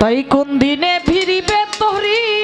তাই কোন দিনে ফিরিবে তরি?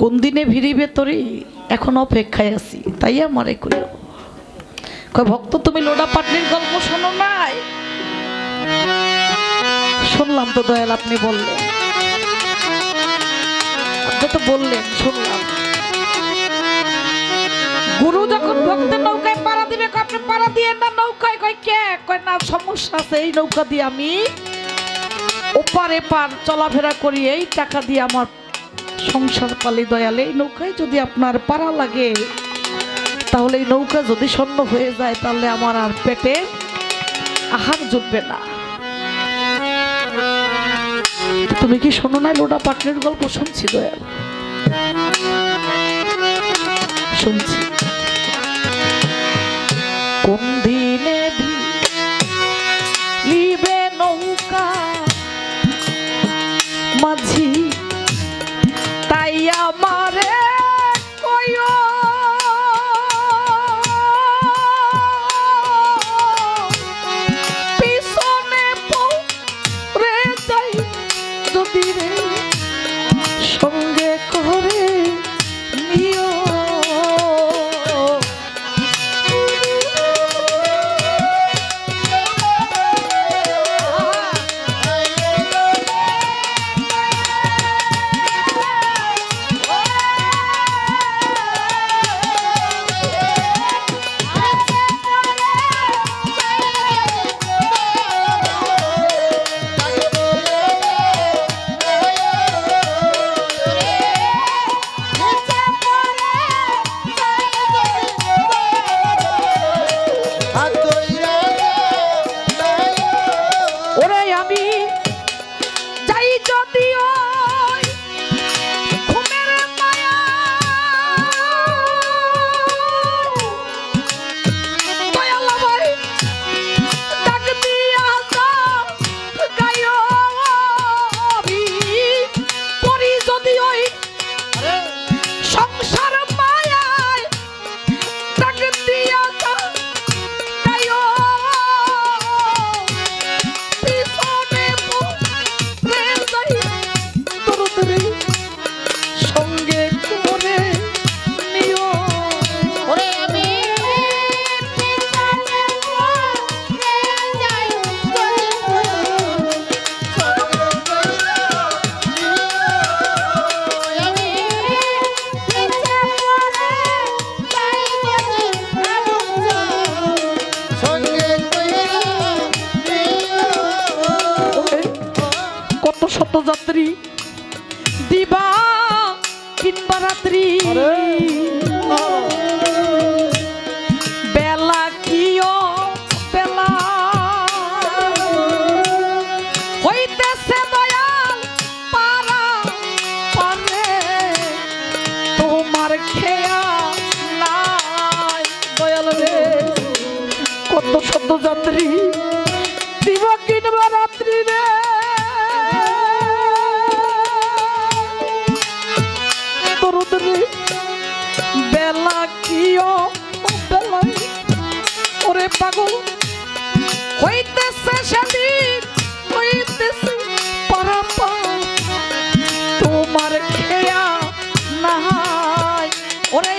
কোন দিনে ভিড়িবে তোরে? এখন অপেক্ষায় আছি, তাই আমারে কইও কয়, ভক্ত, তুমি লোডা পাটনির গল্প শোনো নাই? শুনলাম তো দয়াল আপনি বললেন। তো বললেন, শুনলাম। গুরু যখন ভক্তের নৌকায় পাড়া দিবে আপনি পাড়া দিয়ে না নৌকায়? কয়, কে? কয়, না, সমস্যা আছে, এই নৌকা দিয়ে আমি ওপারে পার চলাফেরা করি, এই টাকা দিয়ে আমার সংসার পালি দয়ালে, এই নৌকায় যদি আপনার পাড়া লাগে, তাহলে এই নৌকা যদি স্বর্ণ হয়ে যায়, তাহলে আমার আর পেটে আহার জুটবে না। তুমি কি শোনো না লোডা পাটনের গল্প শুনছি দয়াল। শুনছি। কোন যদি কত শত যাত্রী দিব কিনবা রাত্রি রে। বেলা কিও বেলাই ওরে পাগল, হইতেছে সেদিন, হইতেছে পারাপার। তোমার খেয়া নাই, ওরে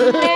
about it.